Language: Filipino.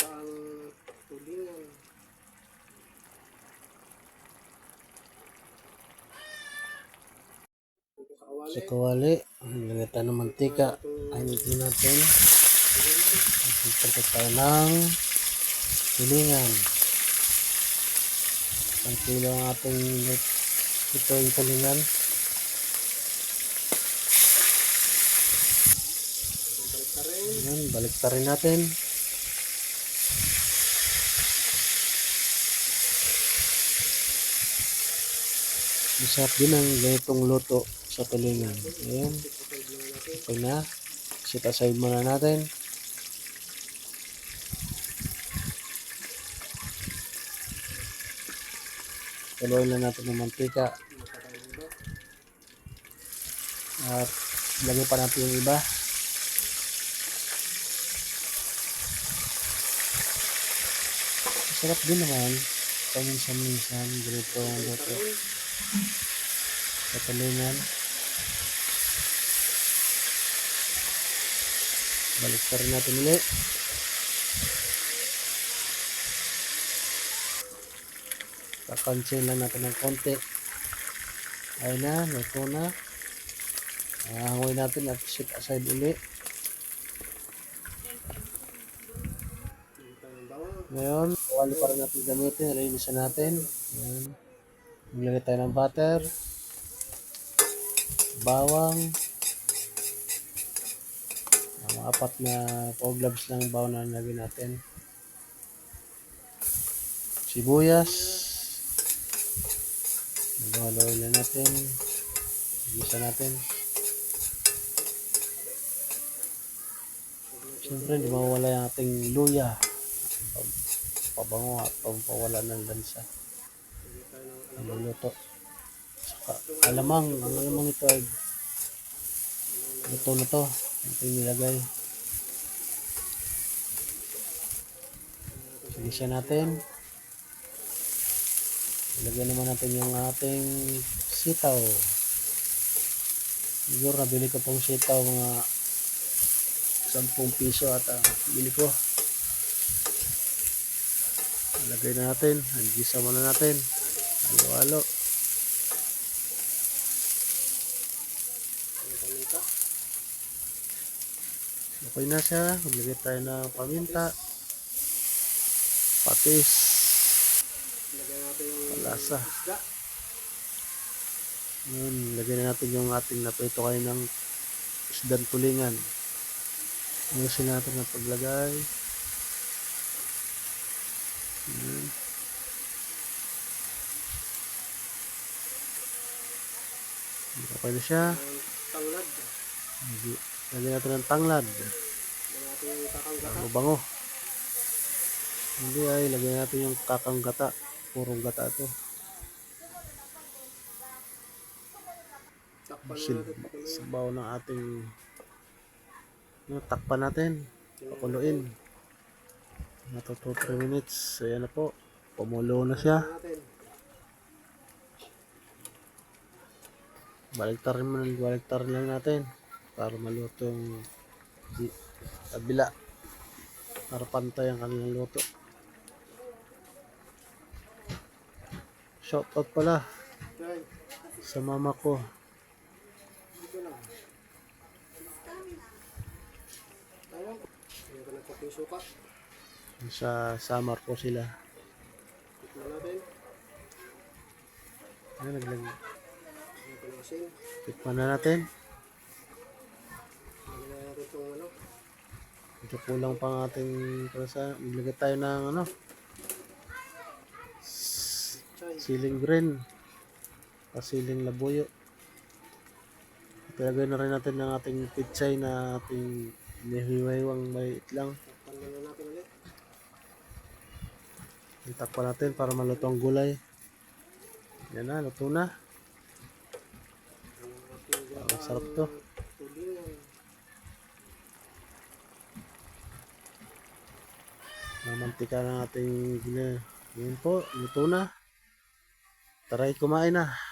pa ang tulingan. Sa kawali. Tayo ng mantika. Initin natin. At tayo ng tulingan. Ang kilo ang ating ito yung tulingan. Ayan, balik natin. Masarap din ang ganitong luto sa tulingan. Ayan. Okay na. Set aside muna natin. Tuloy na natin ng mantika. At lagay pa natin yung iba. Masarap din naman. Paminsan-minsan ganito ang luto. Sa tulingan. Balik pa rin natin ulit. Kakansel lang natin ng konti. Ayun na, luto na. Ahangoy natin at set aside ulit. Ngayon, kawali pa rin natin gamitin. Linisan natin. Ayan. Maglagay tayo ng butter. Bawang. Ang mga apat na four gloves lang ang bawang na nilagay natin. Sibuyas. Maghalawin na natin. Gisa natin. Siyempre, hindi mawala yung ating luya pabango at pampawala ng lansa. Dito tayo ng Ang luluto. Saka alamang, ang alamang ito ay luto na to. Ito yung nilagay. Sige siya natin. Ilagay naman natin yung ating sitaw. Siguro nabili ko pong sitaw mga 10 piso at ah, bili ko. Ilagay na natin. Hangisa muna natin. Paminta. Okay na siya. Maglagay tayo ng paminta. Patis. Lagyan Palasa. Yun, lagay na natin yung ating naprito kayo ng isdan tulingan. Ayusin natin ang paglagay. Yun. Okay na siya. Ang tanglad. Lagyan natin ng tanglad. Bango bango. Hindi ay, lagyan natin yung kakang gata. Purong gata pakuloyin. sabaw ng ating no, takpan natin. Pakuluin. Nato 2-3 minutes. Ayan na po. Pumulo na siya. Natin. Baliktar rin baliktar lang natin. Para maluto yung kabila. Para pantay ang kanilang luto. Shoutout pala sa mama ko. Sa summer po sila. Ayan, naglag Ayan ka ng asin. tikman na natin. Lagyan natin itong ano. Ito kulang pa ang ating prasa. Maglagay tayo ng ano, siling green. Pasiling labuyo. Ilagay na rin natin ng ating pitsay na ating nihiwaywang may itlang. Takpan natin ulit. Itakpan natin para maluto ang gulay. Yan na, luto na. Ang sarap to. Mamantika ng ating gulay. Yan po, luto na. Taray kumain na.